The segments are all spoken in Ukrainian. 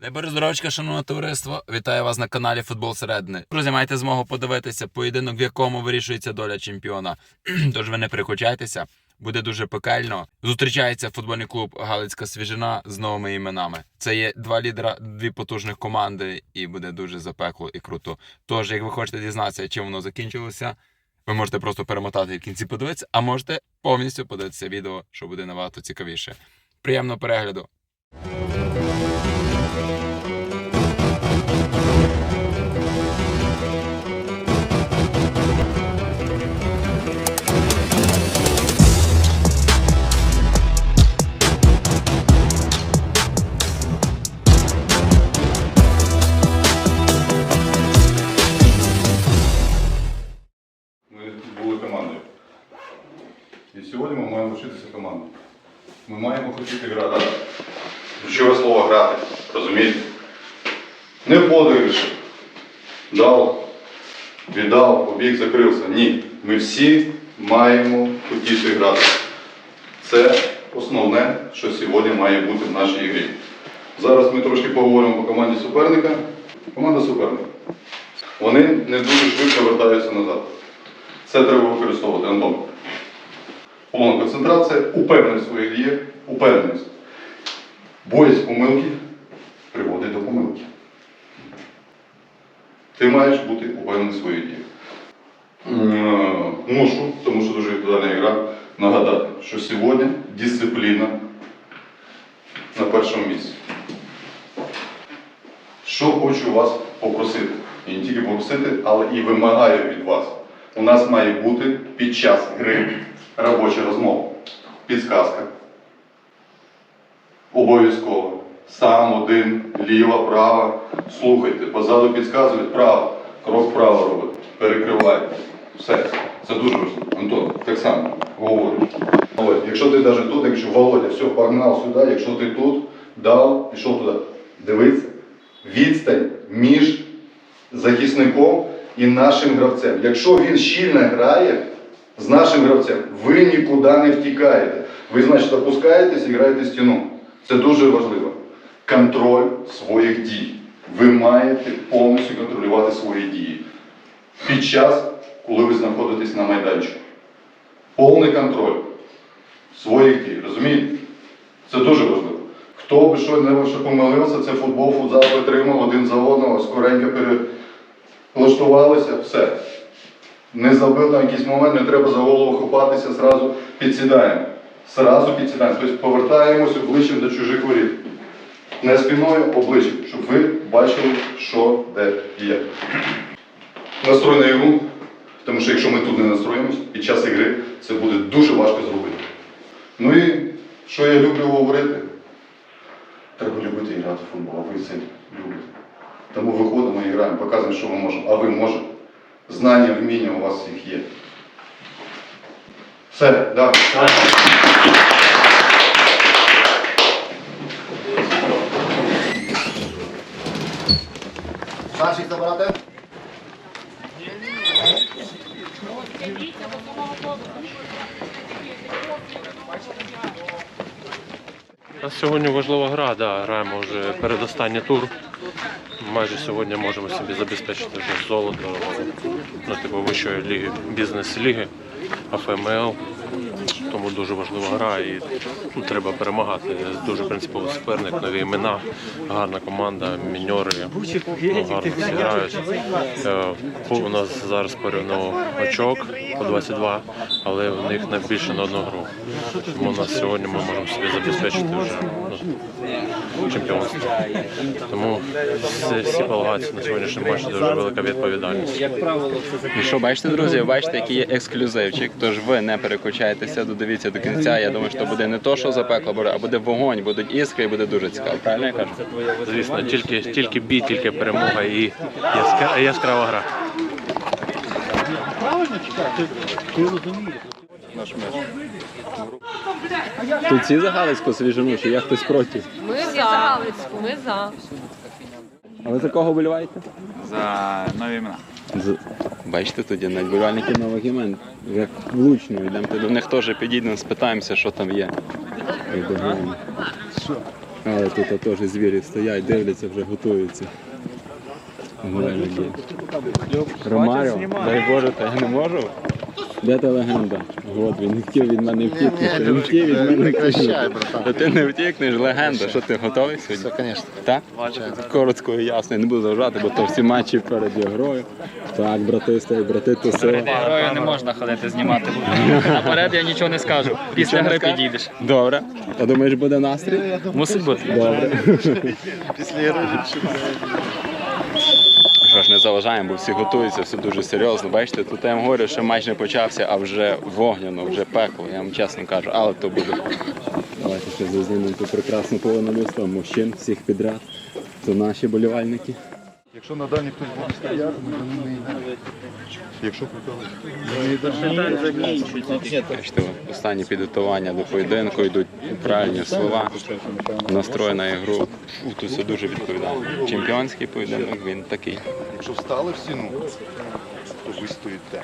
Не беру здоровочка, шановне товариство. Вітаю вас на каналі Футбол Середини. Друзі, маєте змогу подивитися поєдинок, в якому вирішується доля чемпіона. Тож ви не переключайтеся, буде дуже пекельно. Зустрічається футбольний клуб Галицька Свіжина з новими іменами. Це є два лідера, дві потужних команди, і буде дуже запекло і круто. Тож, як ви хочете дізнатися, чим воно закінчилося, ви можете просто перемотати і в кінці подивитися, а можете повністю подивитися відео, що буде набагато цікавіше. Приємного перегляду! Це основне, що сьогодні має бути в нашій грі. Зараз ми трошки поговоримо по команді суперника. Команда суперника. Вони не дуже швидко вертаються назад. Це треба використовувати, Антон. Повна концентрація, упевненість своїх діях, упевненість. Боязнь помилки приводить до помилки. Ти маєш бути упевнений в своїх діях. Мушу, тому що дуже відповідальна гра, нагадати, що сьогодні дисципліна на першому місці. Що хочу вас попросити, і не тільки попросити, але і вимагаю від вас. У нас має бути під час гри робоча розмова, підсказка. Обов'язково. Сам один, ліва, права. Слухайте, позаду підказують право, крок вправо робить, перекривайте. Все. Це дуже важливо. Антон, так само говорю. Якщо ти навіть тут, якщо Володя, все, погнав сюди, якщо ти тут, дав, пішов туди. Дивися, відстань між захисником і нашим гравцем. Якщо він щільно грає з нашим гравцем, ви нікуди не втікаєте. Ви, значить, опускаєтесь і граєте стіну. Це дуже важливо. Контроль своїх дій. Ви маєте повністю контролювати свої дії. Під час, коли ви знаходитесь на майданчику. Повний контроль своїх дій. Розумієте? Це дуже важливо. Хто би що не що помилився, це футбол, футзал витримав один за одного, скоренько перелаштувалися, все. Не забив на якийсь момент, не треба за голову хопатися, зразу підсідаємо. Зразу підсідаємо. Тобто повертаємось обличчям до чужих воріт. Не спиною, обличчям, щоб ви бачили, що де є. Настрой на ігру, тому що якщо ми тут не настроїмось, під час ігри це буде дуже важко зробити. Ну і що я люблю говорити? Треба любити і грати в футбол, а ви це любите. Тому виходимо і граємо, показуємо, що ми можемо, а ви можете. Знання, вміння у вас всіх є. Все, да. Старших забирати? Сьогодні важлива гра, да, граємо вже передостанній тур. Майже сьогодні можемо собі забезпечити вже золото ну, типу вищої ліги, бізнес-ліги, АФМЛ. Тому дуже важлива гра і ну, треба перемагати. Дуже принциповий суперник, нові імена, гарна команда, міньори ну, гарно всі грають. Е, У нас зараз порівняно очок по 22, але в них найбільше на одну гру. Тому у нас сьогодні ми можемо собі забезпечити вже ну, чемпіонство. Тому всі, всі полагаються на сьогоднішній матч дуже велика відповідальність. І що бачите, друзі, бачите, який є ексклюзивчик. Тож ви не переключайтеся, додивіться до кінця. Я думаю, що буде не то, що запекло буде, а буде вогонь, будуть іскри і буде дуже цікаво. Правильно я кажу? Звісно, тільки, тільки бій, тільки перемога і яскра- яскрава гра. Тут всі за Галицьку свіжину, чи є хтось проти? Ми за Галицьку, ми за. А ви за кого вболіваєте? за нові імена. За... Бачите, тоді навіть болівальники нових імен. Вже влучно йдемо. До них теж підійдемо, спитаємося, що там є. І. Але тут теж звірі стоять, дивляться, вже готуються. Ромаріо, дай Боже, та я не можу. Де та легенда? От він не хотів від мене втікнути. Він хотів від мене втікнути. Та ти не втікнеш, легенда. Що ти готовий сьогодні? Все, звісно. Так? Коротко і ясно, я не буду завжати, бо то всі матчі перед грою. Так, брати стоять, брати то сила. Грою не можна ходити знімати. Наперед я нічого не скажу. Після гри підійдеш. Добре. А думаєш, буде настрій? Мусить бути. Добре. Після ігри Що ж, не заважаємо, бо всі готуються, все дуже серйозно. Бачите, тут я вам говорю, що матч не почався, а вже вогняно, вже пекло, я вам чесно кажу, але то буде. Давайте ще зазнімемо ту прекрасну половину людства, мужчин, всіх підряд. Це наші болівальники. Якщо на дані хтось буде стояти, ми не йдемо. Якщо Бачите, останні підготування до поєдинку йдуть правильні слова, настрой на ігру. Тут все дуже відповідально. Чемпіонський поєдинок він такий. Якщо встали в стіну, то ви стоїте.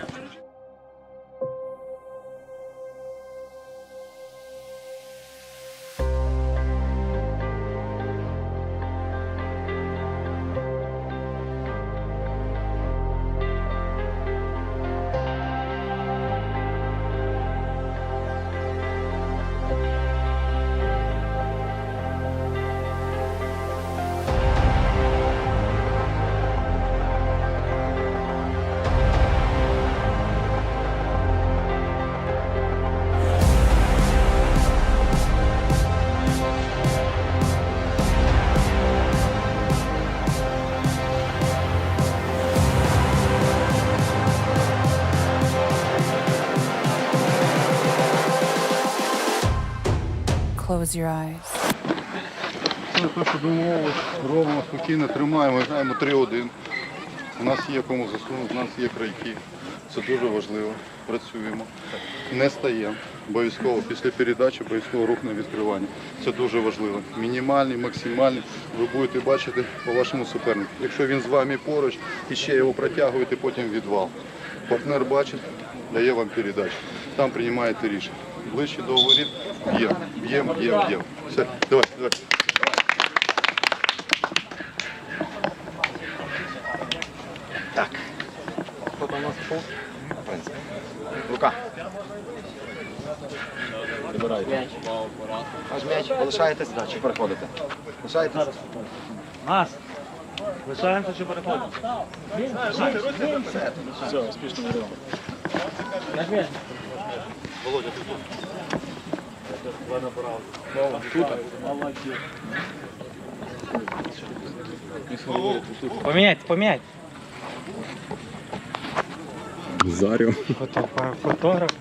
Close your eyes. Це те, що домовились, робимо спокійно, тримаємо, граємо 3-1. У нас є кому засунути, у нас є крайки. Це дуже важливо. Працюємо. Не стаємо. Обов'язково після передачі обов'язково рух на відкривання. Це дуже важливо. Мінімальний, максимальний. Ви будете бачити по вашому супернику. Якщо він з вами поруч і ще його протягуєте, потім відвал. Партнер бачить, дає вам передачу. Там приймаєте рішення. Ближче до воріт б'ємо, б'ємо, б'ємо, б'ємо. Все, давай, давай. Рука. Аж м'яч, залишаєтесь, да, чи переходите? Лишаєтесь? Нас. Лишаємося чи переходимо? Все, успішно віримо. Поміняйте, поміняйте. Зарю. Фотограф.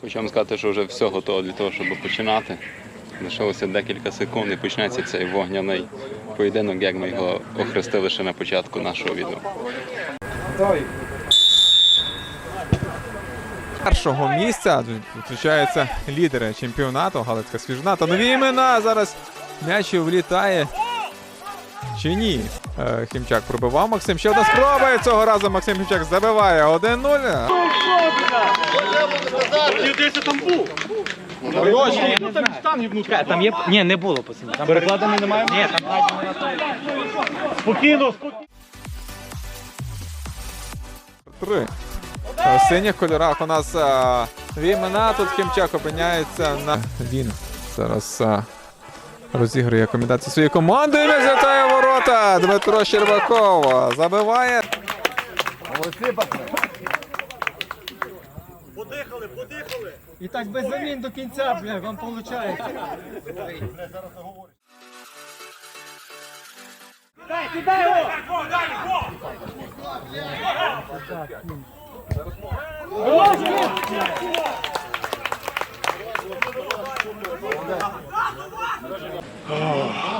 Хочу вам сказати, що вже все готово для того, щоб починати. Лишилося декілька секунд і почнеться цей вогняний поєдинок, як ми його охрестили ще на початку нашого відео. першого місця зустрічаються лідери чемпіонату Галицька свіжна. Та нові імена зараз м'яч влітає. Чи ні? Е, Хімчак пробивав Максим. Ще одна спроба. І цього разу Максим Хімчак забиває 1-0. Там є. Ні, не було пацани. Там перекладений немає? Ні, там Спокійно, спокійно. Три. Е, В синіх кольорах у нас е, дві імена. Тут Хімчак опиняється на він. Зараз е, розігрує комбінацію своєї команди. І не злітає ворота. Дмитро Щербаков забиває. І так без замін до кінця, бля, вам виходить.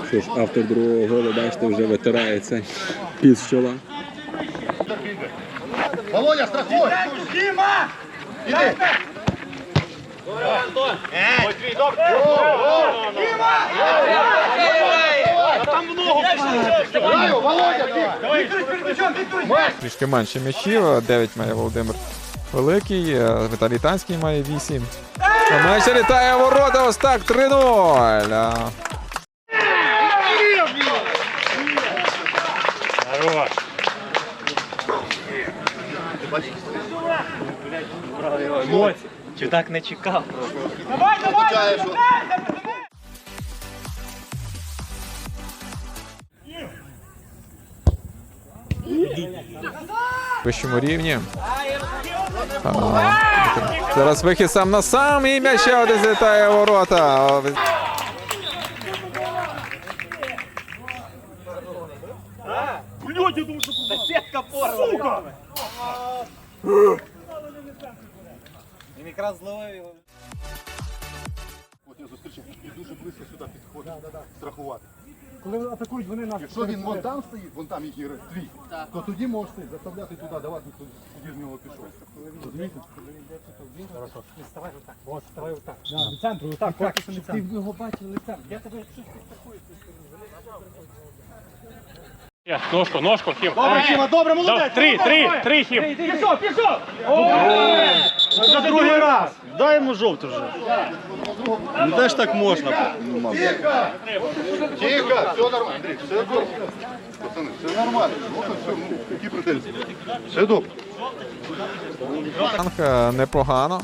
Що ж, автор другого голу, бачите, вже витирається під чола. Володя, страхуй! Іди! Трішки менше м'ячів. 9 має Володимир Великий. е, Віталій Танський має 8. А літає ворота. Ось так 3-0. А, Чи так не чекав? Давай, давай! вищому рівні. А, Зараз вихід сам на сам і м'яч ще один злітає ворота. Він якраз зловив його. От я зустрічав і дуже близько сюди підходить. Страхувати. Коли атакують вони нас. Якщо він вон там стоїть, вон там їх ігри, твій, то тоді можеш ти заставляти туди, давати, тоді з нього пішов. Розумієте? Ставай отак. От, ставай отак. Да, центру, отак, Ти його бачив лицем. Я тебе щось підстрахую. Є, Ножку, ножку, хім. Добре, Хіма, добре, Да, Три, три, три, хім. Пішов, пішов! За другий раз. Дай йому жовту вже. Ну теж так можна. Тихо, все нормально, Андрій, все добре. Пацани, все нормально. Ну, то все, ну, які претензії? Все добре. Танк, е, непогано.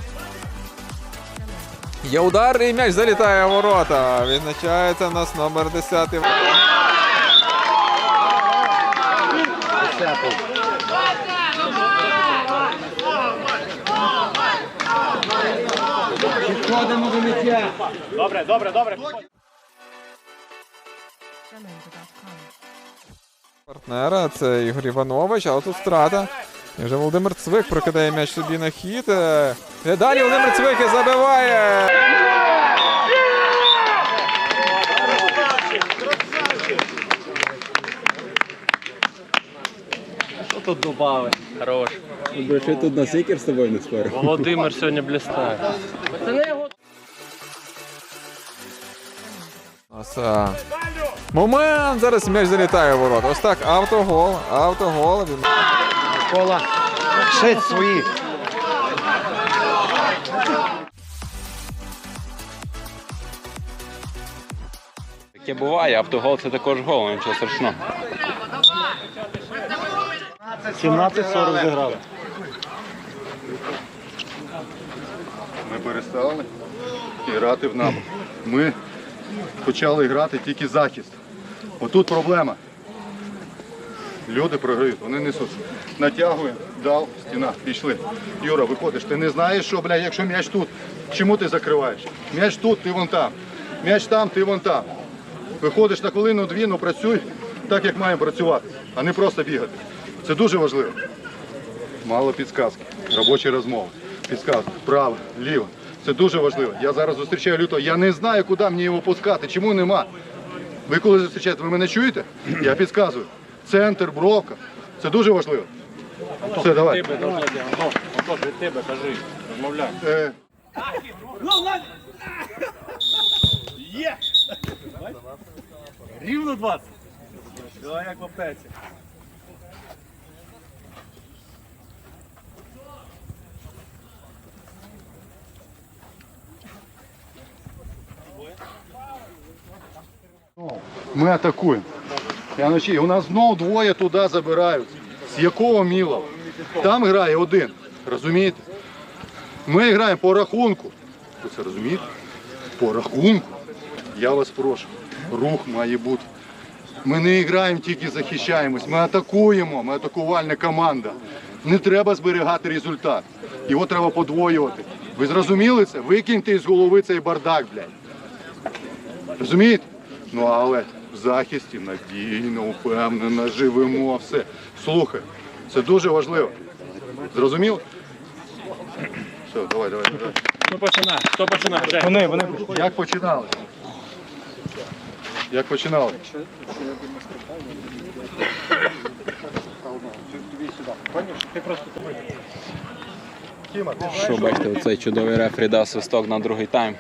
Є удар і м'яч залітає в ворота. Відзначається в нас номер 10. Добре, добре, добре. Партнера це Ігор Іванович, але тут страта. І вже Володимир Цвик прокидає м'яч собі на хід. Е, І далі Володимир Цвик і забиває. Що тут добавив? Хорош. Ще тут на сікер з тобою не спорив. Володимир сьогодні блістає. Ось, е, Момент! Зараз м'яч залітає в ворота. Ось так, автогол, автогол. Кола. Шить свої. Таке буває, автогол це також гол, нічого страшного. 17-40 зіграли. Ми перестали грати в напад. Ми почали грати тільки захист. Отут проблема. Люди програють, вони несуть. Натягуємо, дав, стіна, пішли. Юра, виходиш, ти не знаєш, що, блядь, якщо м'яч тут, чому ти закриваєш? М'яч тут, ти вон там. М'яч там, ти вон там. Виходиш на хвилину-дві, ну працюй так, як маємо працювати, а не просто бігати. Це дуже важливо. Мало підсказки, робочі розмови. Підсказки, право, ліво. Це дуже важливо. Я зараз зустрічаю лютого. Я не знаю, куди мені його пускати. Чому нема? Ви коли зустрічаєте, ви мене чуєте? Я підказую. Центр, бровка. Це дуже важливо. Все, давай. Від тебе кажи, розмовляй. Е, Рівно 20. Давай як в аптеці. Ми атакуємо. У нас знову двоє туди забирають. З якого міла? Там грає один. Розумієте? Ми граємо по рахунку. Ви це розумієте? По рахунку. Я вас прошу. Рух має бути. Ми не граємо, тільки захищаємось. Ми атакуємо. Ми атакувальна команда. Не треба зберігати результат. Його треба подвоювати. Ви зрозуміли це? Викиньте із голови цей бардак, блядь. Розумієте? Ну але в захисті надійно, впевнено, живемо, все. Слухай, це дуже важливо. Зрозуміло? Все, давай, давай, давай. Хто починає? Хто починає? Вони, вони. Як починали? Як починали? Що бачите, оцей чудовий рефері дав свисток на другий тайм.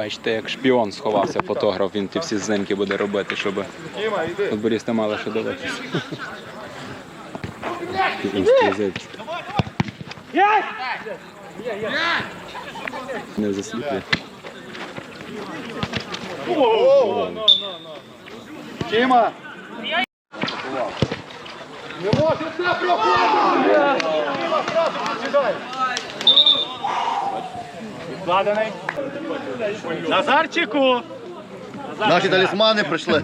Бачите, як шпіон сховався фотограф, він ті всі знимки буде робити, щоб футболісти мали що дивитися. Не засліплює. Тіма! Назарчику! Наші талісмани прийшли.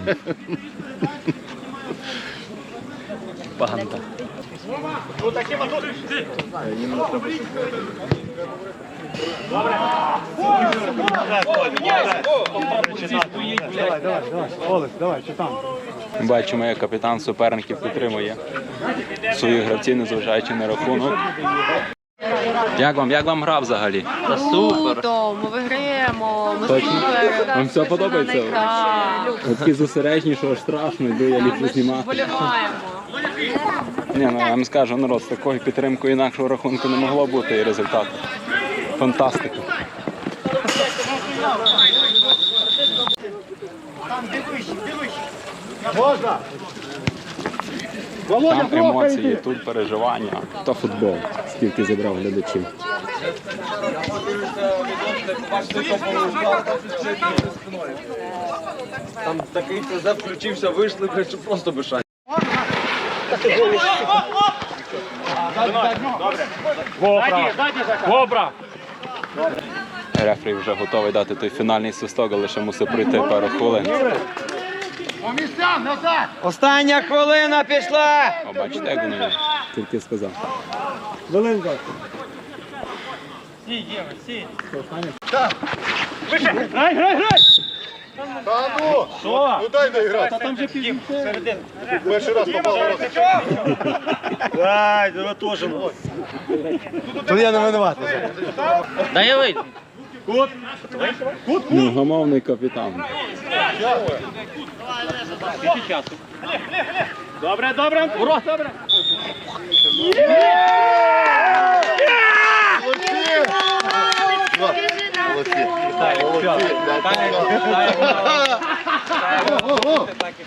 Бачимо, як капітан суперників підтримує своїх гравців, незважаючи на рахунок. Як вам, як вам гра взагалі? Круто, ми виграємо, ми Точно? супер. Вам все подобається? Так. Такі зосередні, що аж страшно, йду я ліпше знімати. Вболіваємо. Ні, ну я вам скажу, народ, з такою підтримкою інакшого рахунку не могло бути і результату. Фантастика. Можна! Там емоції, тут переживання. То футбол, скільки зібрав глядачів. Там такий ТЗ включився, вийшли, що просто без шансів. Кобра! Рефері вже готовий дати той фінальний свисток, але ще мусить пройти пару хвилин. Остання хвилина пішла! О, бачите, як вони тільки сказав. Велинка! Грай, грай, грай! Та ну! Що? Ну дай доіграти. Та там же пів. Перший раз попав в. Ай, ви теж. Тут я не винуватий. Та я вийду. Кут. Невгамовний капітан. Добре, добре. Ура, добре.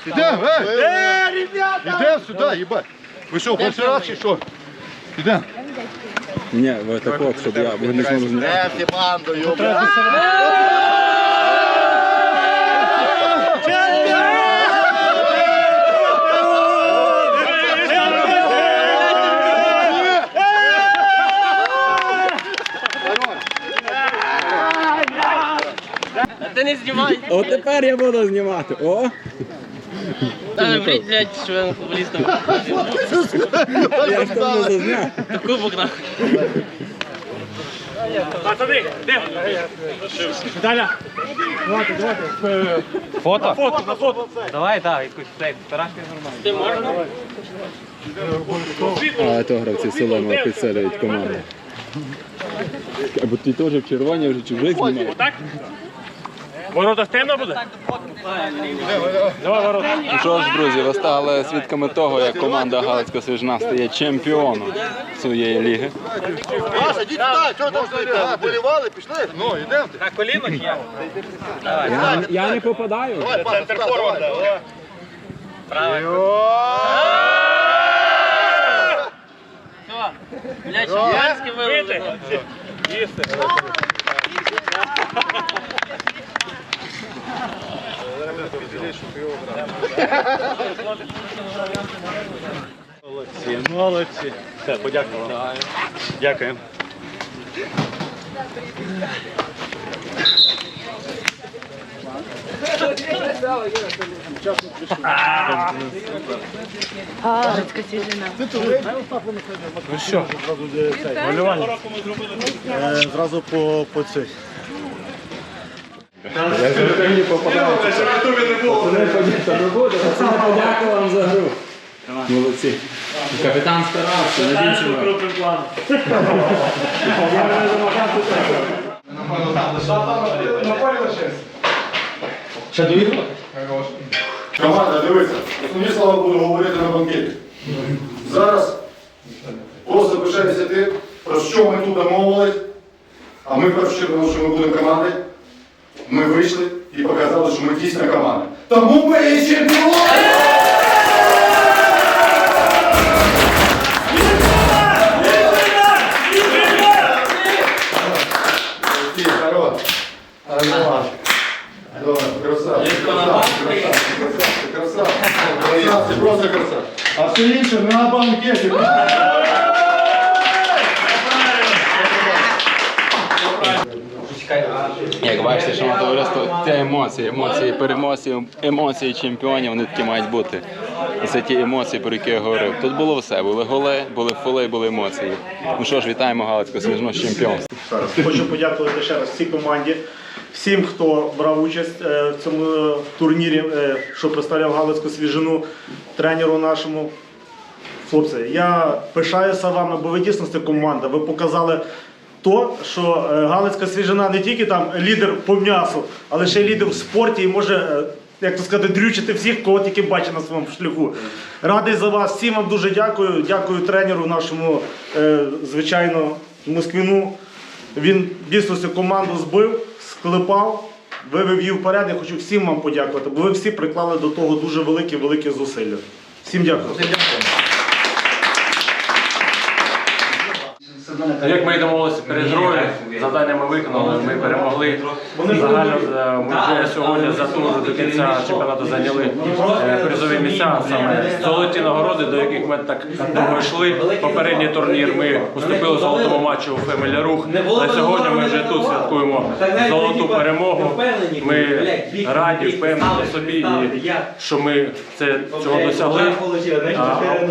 Ідем, ей! Ідем сюди, їбать. Ви що, перший раз чи що? Ні, ви так от, щоб я ви не зможу зняти. всі бандою, Ти не знімай. О, тепер я буду знімати. О! Та блядь, блядь, що я футболістом. Я ж там не зазняв. Кубок нахуй. Пацани, де? Даля. Давайте, давайте. Фото? Фото, на фото. Давай, так, якусь цей, вторашки нормально. Ти можна? А то гравці Солома підсилюють команду. Або ти теж в червоні вже чужих знімав. Так? Ворота темно буде? Давай ворота. Ну Що ж, друзі, ви стали свідками того, як команда Галицька Свіжна стає чемпіоном своєї ліги. Маша, йдіть сюди, чого там стоїте? Болівали, пішли? Ну, ідем. На колінах я. Я, я не попадаю. Давай, Паша, сюди, давай. Блядь, шампанське виробили. Їсти. Молодці, молодці. Все, подякував. Дякую. Галицька свіжина. Ну що? Малювання. Е, Зразу по, по цей. Подякую вам за гру. Молодці. Капітан старався, не більше. Крупним планом. Команда, дивися. Основні слова буду говорити на банкеті. Зараз просто пишається тим, про що ми тут домовились, а ми в першу чергу, що ми будемо командою. Ми вийшли і показали, що ми дійсно команда. Тому ми і чемпіони! Ти, хорош. Хорош. Давай, красавчик. Красавчик, красавчик, красавчик. Красавчик, просто красавчик. А все інше не на банкеті. Як бачите, що товариство, це емоції, емоції переможців, емоції чемпіонів, вони такі мають бути. І це ті емоції, про які я говорив. Тут було все, були голи, були фоли, були емоції. Ну що ж, вітаємо Галицьку свіжно з чемпіонством. Хочу подякувати ще раз всій команді, всім, хто брав участь е, в цьому е, турнірі, е, що представляв Галицьку свіжину, тренеру нашому. Хлопці, я пишаюся вами, бо ви дійсно це команда. Ви показали то, що е, Галицька свіжина не тільки там лідер по м'ясу, але ще лідер в спорті і може, е, як то сказати, дрючити всіх, кого тільки бачить на своєму шляху. Радий за вас, всім вам дуже дякую. Дякую тренеру нашому, е, звичайно, Москвіну. Він дійсно цю команду збив, склепав, вивів її вперед. Я хочу всім вам подякувати, бо ви всі приклали до того дуже великі великі зусилля. Всім дякую. Як ми домовилися перед грою, завдання ми виконали, ми перемогли. Загально е, ми вже сьогодні за тур до кінця чемпіонату зайняли е, призові місця, саме золоті нагороди, до яких ми так довго йшли. Попередній турнір ми уступили в золотому матчу у Фемелі Рух. Але сьогодні ми вже тут святкуємо золоту перемогу. Ми раді, впевнені собі, і що ми це цього досягли.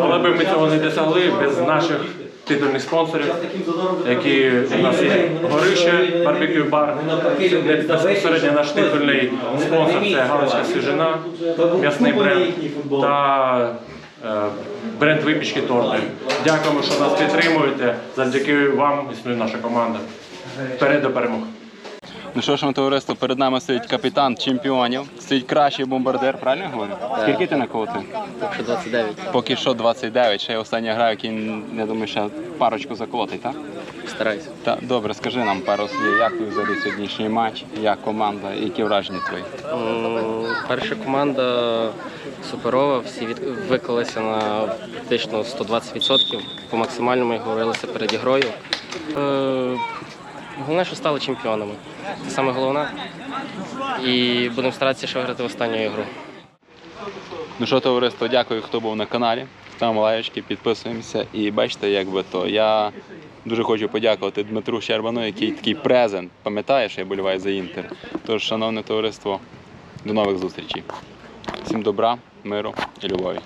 Але би ми цього не досягли без наших титульних спонсорів, які у нас є горище, барбекю бар, безпосередньо наш титульний спонсор це Галицька свіжина, м'ясний бренд та е, бренд випічки торти. Дякуємо, що нас підтримуєте. Завдяки вам існує наша команда. Вперед до перемог. Ну що ж, ми, товариство, перед нами стоїть капітан чемпіонів, стоїть кращий бомбардир, правильно я говорю? Скільки ти наколотив? Поки 29. Поки що 29, ще й остання гра, який, я думаю, ще парочку заколотить, так? Старайся. Та добре, скажи нам пару слів, як тобі взагалі сьогоднішній матч, як команда, які враження твої? Перша команда суперова, всі від... виклалися на практично 120%. По максимальному і говорилися перед ігрою. Е, Головне, що стали чемпіонами. Це саме головне. І будемо старатися ще виграти в останню ігру. Ну що, товариство, дякую, хто був на каналі. Ставимо лайочки, підписуємося. І бачите, як би то. Я дуже хочу подякувати Дмитру Щербану, який такий презент. Пам'ятаєш, я боліваю за інтер. Тож, шановне товариство, до нових зустрічей. Всім добра, миру і любові.